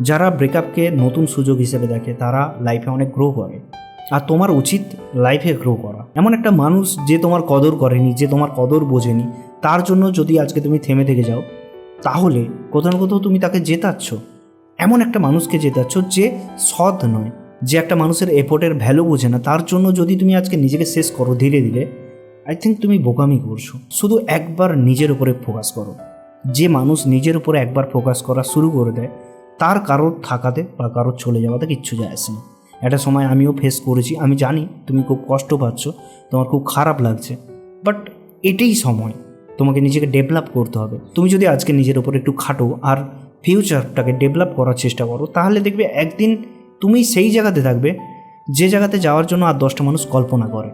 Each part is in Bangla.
যারা ব্রেকআপকে নতুন সুযোগ হিসেবে দেখে, তারা লাইফে অনেক গ্রো করে। আর তোমার উচিত লাইফে গ্রো করা। এমন একটা মানুষ যে তোমার কদর করেনি, যে তোমার কদর বোঝেনি, তার জন্য যদি আজকে তুমি থেমে থেকে যাও, তাহলে কোথাও না কোথাও তুমি তাকে জেতাচ্ছ। এমন একটা মানুষকে জেতাচ্ছ যে সৎ নয়, যে একটা মানুষের এফোর্টের ভ্যালু বোঝে না। তার জন্য যদি তুমি আজকে নিজেকে শেষ করো ধীরে ধীরে আই থিঙ্ক তুমি বোকামি করছ। শুধু একবার নিজের উপরে ফোকাস করো। যে মানুষ নিজের উপরে একবার ফোকাস করা শুরু করে দেয় তার কারোর থাকাতে বা কারোর চলে যাওয়াতে কিচ্ছু যায় আসে না। একটা সময় আমিও ফেস করেছি। আমি জানি তুমি খুব কষ্ট পাচ্ছ, তোমার খুব খারাপ লাগছে। বাট এটাই সময়। তোমাকে নিজেকে ডেভেলপ করতে হবে। তুমি যদি আজকে নিজের উপর একটু খাটো আর ফিউচারটাকে ডেভেলপ করার চেষ্টা করো, তাহলে দেখবে একদিন তুমি সেই জায়গাতে থাকবে, যে জায়গাতে যাওয়ার জন্য আর দশটা মানুষ কল্পনা করে।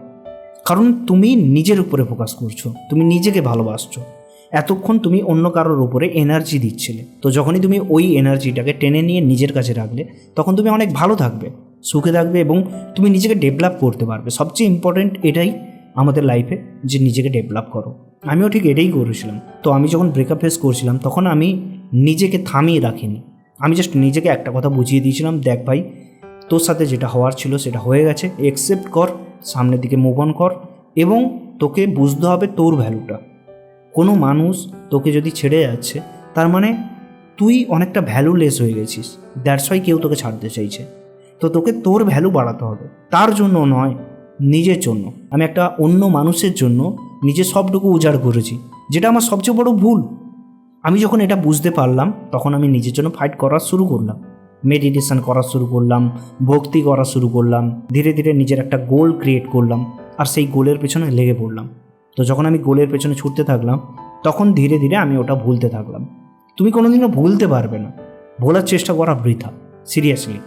কারণ তুমি নিজের উপরে ফোকাস করছ। তুমি নিজেকে ভালোবাসছো। এতক্ষণ তুমি অন্য কারোর উপরে এনার্জি দিচ্ছিলে। তো যখনই তুমি ওই এনার্জিটাকে টেনে নিয়ে নিজের কাছে রাখলে, তখন তুমি অনেক ভালো থাকবে, সুখে থাকবে এবং তুমি নিজেকে ডেভেলপ করতে পারবে। সবচেয়ে ইম্পর্ট্যান্ট এটাই আমাদের লাইফে যে নিজেকে ডেভেলপ করো। আমিও ঠিক এটাই করেছিলাম। তো আমি যখন ব্রেকআপ ফেস করছিলাম, তখন আমি নিজেকে থামিয়ে রাখিনি। আমি জাস্ট নিজেকে একটা কথা বুঝিয়ে দিয়েছিলাম, দেখ ভাই, তোর সাথে যেটা হওয়ার ছিল সেটা হয়ে গেছে একসেপ্ট কর, সামনের দিকে মুভ অন কর এবং তোকে বুঝতে হবে তোর ভ্যালুটা কোনো মানুষ তোকে যদি ছেড়ে যাচ্ছে, তার মানে তুই অনেকটা ভ্যালুলেস হয়ে গেছিস। দ্যাটস ওয়াই কেউ তোকে ছাড়তে চাইছে। তো তোকে তোর ভ্যালু বাড়াতে হবে। তার জন্য নয়, নিজের জন্য। আমি একটা অন্য মানুষের জন্য নিজের সবটুকু উজাড় করেছি, যেটা আমার সবচেয়ে বড় ভুল। আমি যখন এটা বুঝতে পারলাম, তখন আমি নিজের জন্য ফাইট করা শুরু করলাম। মেডিটেশন করা শুরু করলাম, ভক্তি করা শুরু করলাম, ধীরে ধীরে নিজের একটা গোল ক্রিয়েট করলাম, আর সেই গোলের পেছনে লেগে পড়লাম। তো যখন আমি গোলের পেছনে ছুটতে থাকলাম, তখন ধীরে ধীরে আমি ওটা ভুলতে থাকলাম। তুমি কোনোদিনও ভুলতে পারবে না। ভোলার চেষ্টা করা বৃথা সিরিয়াসলি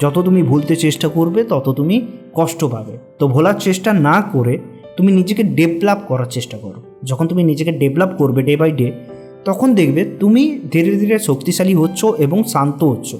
যত তুমি ভুলতে চেষ্টা করবে, তত তুমি কষ্ট পাবে। তো ভোলার চেষ্টা না করে তুমি নিজেকে ডেভেলপ করার চেষ্টা করো। যখন তুমি নিজেকে ডেভেলপ করবে ডে বাই ডে তখন দেখবে তুমি ধীরে ধীরে শক্তিশালী হচ্ছ এবং শান্ত হচ্ছ।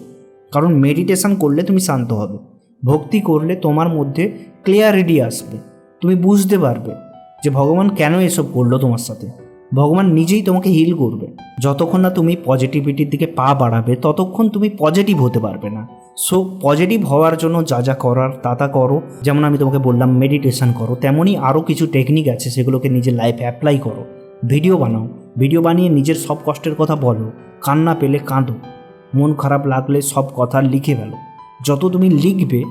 কারণ মেডিটেশন করলে তুমি শান্ত হবে। ভক্তি করলে তোমার মধ্যে ক্লিয়ারিটি আসবে। তুমি বুঝতে পারবে। যে ভগবান কেন এসব করল তোমার সাথে? ভগবান নিজেই তোমাকে হিল করবে। যতক্ষণ না তুমি পজিটিভিটির দিকে পা বাড়াবে, ততক্ষণ তুমি পজিটিভ হতে পারবে না। সো পজিটিভ হওয়ার জন্য যা যা করার, তা তা করো। যেমন আমি তোমাকে বললাম মেডিটেশন করো। তেমনই আরও কিছু টেকনিক আছে সেগুলোকে নিজের লাইফে অ্যাপ্লাই করো। ভিডিও বানাও। ভিডিও বানিয়ে নিজের সব কষ্টের কথা বলো। কান্না পেলে কাঁদো। মন খারাপ লাগলে সব কথা লিখে ফেলো। যত তুমি লিখবে,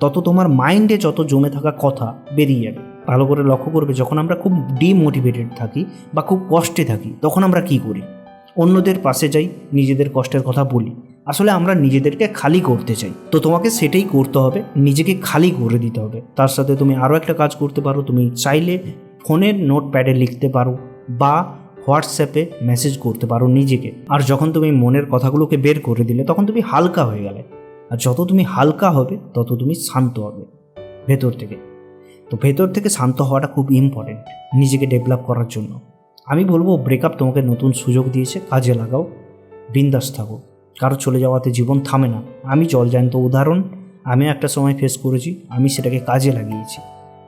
তত তোমার মাইন্ডে যত জমে থাকা কথা বেরিয়ে যাবে। ভালো করে লক্ষ্য করবে, যখন আমরা খুব ডিমোটিভেটেড থাকি বা খুব কষ্টে থাকি, তখন আমরা কি করি? অন্যদের পাশে যাই, নিজেদের কষ্টের কথা বলি। আসলে আমরা নিজেদেরকে খালি করতে চাই। তো তোমাকে সেটাই করতে হবে, নিজেকে খালি করে দিতে হবে। তার সাথে তুমি আরও একটা কাজ করতে পারো, তুমি চাইলে ফোনের নোট প্যাডে লিখতে পারো বা হোয়াটসঅ্যাপে মেসেজ করতে পারো নিজেকে। আর যখন তুমি মনের কথাগুলোকে বের করে দিলে, তখন তুমি হালকা হয়ে গেলে। আর যত তুমি হালকা হবে, তত তুমি শান্ত হবে। ভেতর থেকে। তো ভেতর থেকে শান্ত হওয়াটা খুব ইম্পর্টেন্ট নিজেকে ডেভেলপ করার জন্য। আমি বলব ব্রেকআপ তোমাকে নতুন সুযোগ দিয়েছে, কাজে লাগাও, বিন্দাস থাকো। কারও চলে যাওয়াতে জীবন থামে না। আমি জল জলজান্ত উদাহরণ, আমিও একটা সময় ফেস করেছি, আমি সেটাকে কাজে লাগিয়েছি।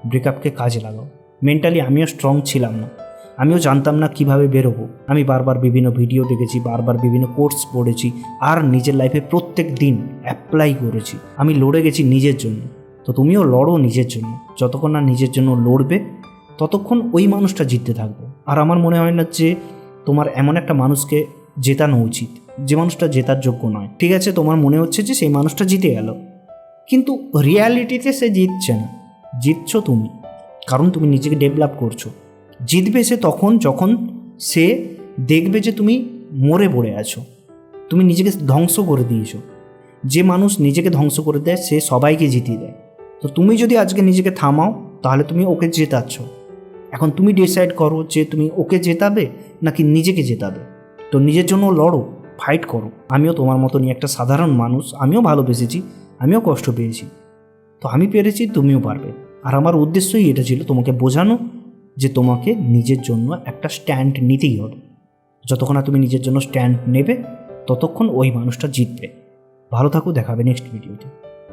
ব্রেকআপকে কাজে লাগাও। মেন্টালি আমিও স্ট্রং ছিলাম না। আমিও জানতাম না কীভাবে বেরোবো। আমি বারবার বিভিন্ন ভিডিও দেখেছি, বারবার বিভিন্ন কোর্স পড়েছি, আর নিজের লাইফে প্রত্যেক দিন অ্যাপ্লাই করেছি। আমি লড়ে গেছি নিজের জন্য। তো তুমিও লড়ো নিজের জন্য। যতক্ষণ না নিজের জন্য লড়বে, ততক্ষণ ওই মানুষটা জিততে থাকবে। আর আমার মনে হয় না যে তোমার এমন একটা মানুষকে জেতানো উচিত, যে মানুষটা জেতার যোগ্য নয়। ঠিক আছে, তোমার মনে হচ্ছে যে সেই মানুষটা জিতে গেল। কিন্তু রিয়ালিটিতে সে জিতছে না। জিতছ তুমি, কারণ তুমি নিজেকে ডেভেলপ করছ। জিতবে সে তখন যখন সে দেখবে যে তুমি মরে পড়ে আছো। তুমি নিজেকে ধ্বংস করে দিয়েছ। যে মানুষ নিজেকে ধ্বংস করে দেয়, সে সবাইকে জিতিয়ে দেয়। তো তুমি যদি আজকে নিজেকে থামাও, তাহলে তুমি ওকে জেতাচ্ছ। এখন তুমি ডিসাইড করো যে তুমি ওকে জেতাবে নাকি নিজেকে জেতাবে। তো নিজের জন্য লড়ো ফাইট করো। আমিও তোমার মতনই একটা সাধারণ মানুষ, আমিও ভালোবেসেছি আমিও কষ্ট পেয়েছি। তো আমি পেরেছি, তুমিও পারবে। আর আমার উদ্দেশ্যই এটা ছিল তোমাকে বোঝানো যে তোমাকে নিজের জন্য একটা স্ট্যান্ড নিতেই হবে। যতক্ষণ না তুমি নিজের জন্য স্ট্যান্ড নেবে, ততক্ষণ ওই মানুষটা জিতবে। ভালো থাকো, দেখাবে নেক্সট ভিডিওতে